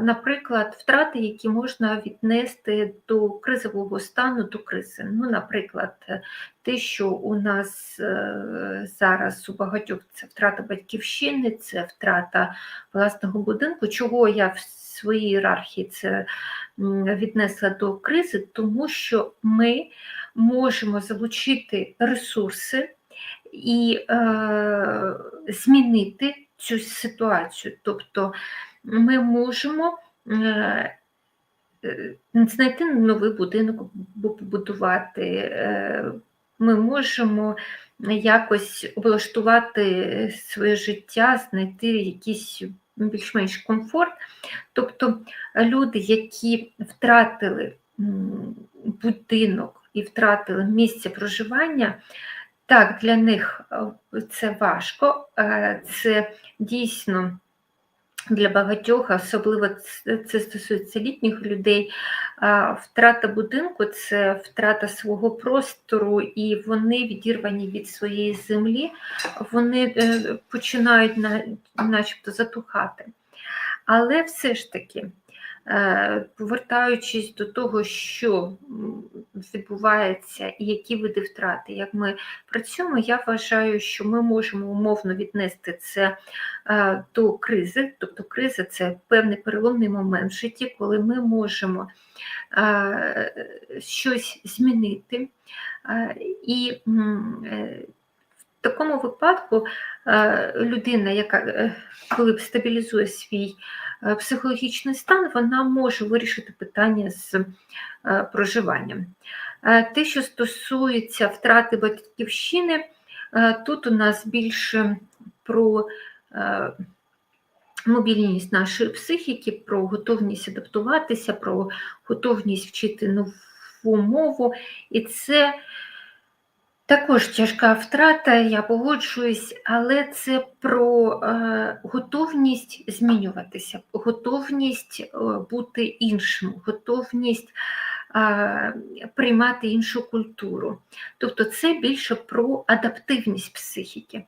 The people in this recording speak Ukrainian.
наприклад, втрати, які можна віднести до кризового стану, до кризи. Ну, Наприклад, те, що у нас е, зараз у багатьох це втрата батьківщини, це втрата власного будинку, чого я в своїй ієрархії це віднесла до кризи, тому що ми можемо залучити ресурси і е, змінити цю ситуацію. Тобто ми можемо е, е, знайти новий будинок побудувати, е, ми можемо якось облаштувати своє життя, знайти якийсь більш-менш комфорт. Тобто люди, які втратили будинок і втратили місце проживання, так, для них це важко, це дійсно для багатьох, особливо це стосується літніх людей. Втрата будинку це втрата свого простору, і вони відірвані від своєї землі, вони е, починають начебто затухати. Але все ж таки повертаючись до того, що відбувається і які види втрати, як ми працюємо, я вважаю, що ми можемо умовно віднести це е, до кризи, тобто криза це певний переломний момент в житті, коли ми можемо е, щось змінити. І в такому випадку людина, яка коли стабілізує свій Е, психологічний стан, вона може вирішити питання з е, проживанням. Е, те, що стосується втрати батьківщини, тут у нас більше про мобільність нашої психіки, про готовність адаптуватися, про готовність вчити нову мову. І це також тяжка втрата, я погоджуюсь, але це про е, готовність змінюватися, готовність е, бути іншим, готовність е, приймати іншу культуру. Тобто це більше про адаптивність психіки.